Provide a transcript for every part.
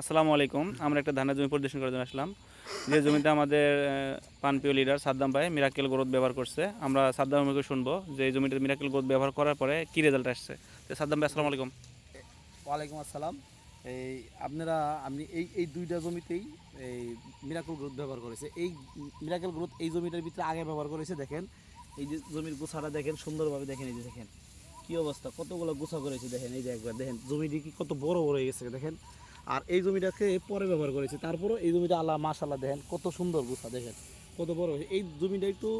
আসসালামু আলাইকুম। আমরা একটা ধানের জমি পরিদর্শন করার জন্য আসলাম। যে জমিতে আমাদের পানপ্রিয় লিডার সাদ্দাম ভাই মিরাকেল গ্রোথ ব্যবহার করছে। আমরা সাদ্দাম ভাইকে শুনব যে এই জমিতে মিরাকেল গ্রোথ ব্যবহার করার পরে কি রেজাল্ট আসছে। তো সাদ্দাম ভাই, আসসালামু আলাইকুম। ওয়ালাইকুম আসসালাম। এই আপনারা, আপনি এই এই দুইটা জমিতেই এই মিরাকেল গ্রোথ ব্যবহার করেছে। এই মিরাকেল গ্রোথ এই জমিটার ভিতরে আগে ব্যবহার করেছে, দেখেন। এই যে জমির গোছাটা দেখেন, সুন্দরভাবে দেখেন, এই যে দেখেন। কি অবস্থা? কতগুলো গোছা করেছে, দেখেন, এই যে একবার। দেখেন, জমিটি কি কত বড় বড় হয়ে গেছে, দেখেন। আর এই জমিটাকে পরে ব্যবহার করেছে। তারপরও এই জমিটা আল্লাহ মাশাল্লাহ দেখেন, কত সুন্দর গোছা দেখেন, কত বড় হয়েছে। এই জমিটা একটু,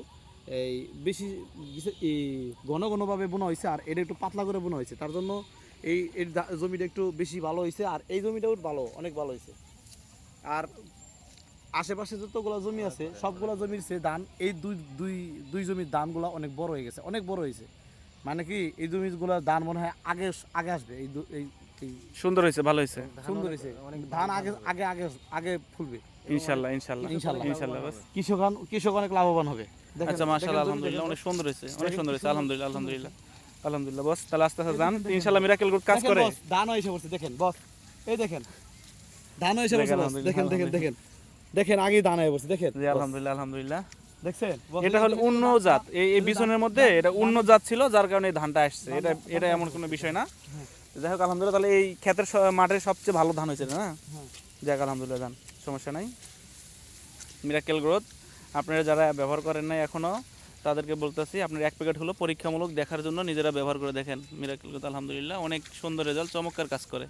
এই বেশি এই ঘন ঘনভাবে বোনা হয়েছে আর এটা একটু পাতলা করে বোনা হয়েছে। তার জন্য এই এর জমিটা একটু বেশি ভালো হয়েছে আর এই জমিটাও ভালো, অনেক ভালো হয়েছে। আর আশেপাশে যতগুলো জমি আছে, সবগুলো জমির চেয়ে ধান, এই দুই দুই দুই জমির ধানগুলো অনেক বড় হয়ে গেছে, অনেক বড় হয়েছে। মানে কি, এই জমিগুলোর ধান মনে হয় আগে আগে আসবে, এই এই সুন্দর হয়েছে ভালো হয়েছে। সুন্দর হয়েছে। ধান আগে আগে আগে আগে ফুলবে। ইনশাল্লাহ ইনশাল্লাহ। ইনশাল্লাহ। ইনশাল্লাহ বাস। কৃষক কৃষক অনেক লাভবান হবে। আচ্ছা মাশাআল্লাহ আলহামদুলিল্লাহ অনেক সুন্দর হয়েছে অনেক সুন্দর হয়েছে আলহামদুলিল্লাহ আলহামদুলিল্লাহ। আলহামদুলিল্লাহ বস তাহলে আস্তে আস্তে যান। ইনশাল্লাহ মিরাকেল গ্রোথ কাজ করে। ধান এসে পড়ছে দেখেন বস। এই দেখেন ধান এসে পড়ছে দেখেন, আলহামদুলিল্লাহ, দেখেন দেখেন দেখেন। দেখেন আগেই ধান হয়ে পড়ছে দেখেন। জি আলহামদুলিল্লাহ আলহামদুলিল্লাহ। দেখছেন? এটা হলো উন্নত জাত। এই বিছনের মধ্যে এটা উন্নত জাত ছিল যার কারণে এই ধানটা আসছে। এটা এটা এমন কোনো বিষয় না। যাই হোক আলহামদুলিল্লাহ তাহলে এই ক্ষেতের মাঠের সবচেয়ে ভালো ধান হয়েছে না। যাক আলহামদুলিল্লাহ ধান সমস্যা নাই। মিরাকেল গ্রোথ আপনারা যারা ব্যবহার করেন নাই এখনও তাদেরকে বলতেছি আপনার এক প্যাকেট হলো পরীক্ষামূলক দেখার জন্য নিজেরা ব্যবহার করে দেখেন। মিরাকেল গ্রোথ আলহামদুলিল্লাহ অনেক সুন্দর রেজাল্ট চমৎকার কাজ করে।